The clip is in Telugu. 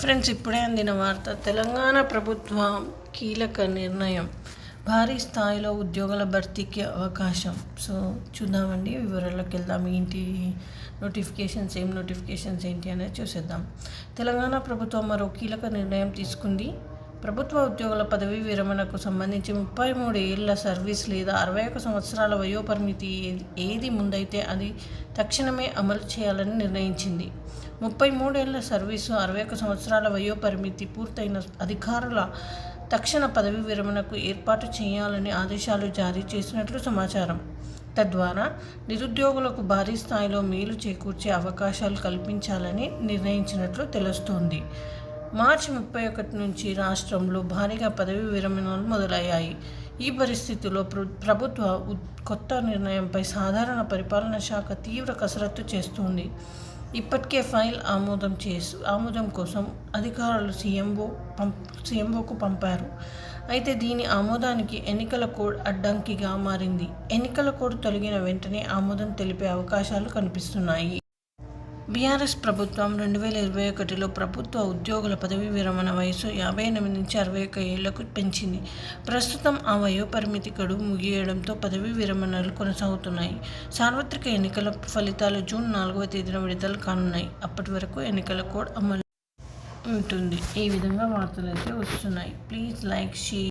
ఫ్రెండ్స్ ఇప్పుడే అందిన వార్త. తెలంగాణ ప్రభుత్వం కీలక నిర్ణయం. భారీ స్థాయిలో ఉద్యోగాల భర్తీకి అవకాశం. సో చూద్దామండి వివరాల్లోకి వెళ్దాం. ఏంటి నోటిఫికేషన్స్ ఏం నోటిఫికేషన్స్ ఏంటి అనేది చూసేద్దాం. తెలంగాణ ప్రభుత్వం మరో కీలక నిర్ణయం తీసుకుంది. ప్రభుత్వ ఉద్యోగుల పదవీ విరమణకు సంబంధించి ముప్పై మూడు ఏళ్ళ సర్వీస్ లేదా అరవై ఒక సంవత్సరాల వయోపరిమితి ఏది ఏది ముందైతే అది తక్షణమే అమలు చేయాలని నిర్ణయించింది. ముప్పై మూడేళ్ళ సర్వీసు అరవై ఒక సంవత్సరాల వయోపరిమితి పూర్తయిన అధికారుల తక్షణ పదవి విరమణకు ఏర్పాటు చేయాలని ఆదేశాలు జారీ చేసినట్లు సమాచారం. తద్వారా నిరుద్యోగులకు భారీ స్థాయిలో మేలు చేకూర్చే అవకాశాలు కల్పించాలని నిర్ణయించినట్లు తెలుస్తోంది. మార్చి ముప్పై ఒకటి నుంచి రాష్ట్రంలో భారీగా పదవీ విరమణలు మొదలయ్యాయి. ఈ పరిస్థితిలో ప్రభుత్వ కొత్త నిర్ణయంపై సాధారణ పరిపాలన శాఖ తీవ్ర కసరత్తు చేస్తుంది. ఇప్పటికే ఫైల్ ఆమోదం చేసి ఆమోదం కోసం అధికారులు సీఎంఓ పం సీఎంఓకు పంపారు. అయితే దీని ఆమోదానికి ఎన్నికల కోడ్ అడ్డంకిగా మారింది. ఎన్నికల కోడ్ తొలగిన వెంటనే ఆమోదం తెలిపే అవకాశాలు కనిపిస్తున్నాయి. బీఆర్ఎస్ ప్రభుత్వం రెండు వేల ఇరవై ఒకటిలో ప్రభుత్వ ఉద్యోగుల పదవీ విరమణ వయసు యాభై ఎనిమిది నుంచి అరవై ఒక్క ఏళ్ళకు పెంచింది. ప్రస్తుతం ఆ వయోపరిమితి గడువు ముగియడంతో పదవీ విరమణలు కొనసాగుతున్నాయి. సార్వత్రిక ఎన్నికల ఫలితాలు జూన్ నాలుగవ తేదీన విడుదల కానున్నాయి. అప్పటి వరకు ఎన్నికల కోడ్ అమలు ఉంటుంది. ఈ విధంగా వార్తలు అయితే వస్తున్నాయి. Please like share